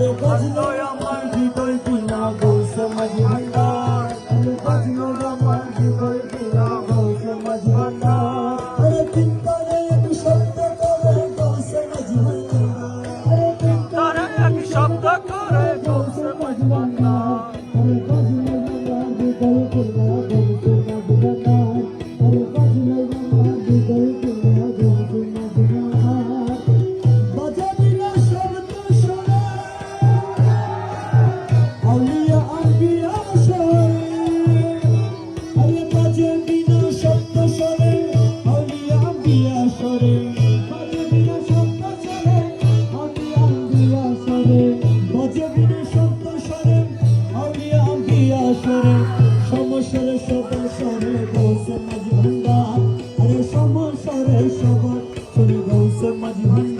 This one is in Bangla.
여러분 고맙습니다. সমস্যারে সমস্যারে সবার সরে গৌসে মাঝি ভান্ডার। আরে সমস্যারে সবার সরে গৌসে মাঝি ভান্ডার।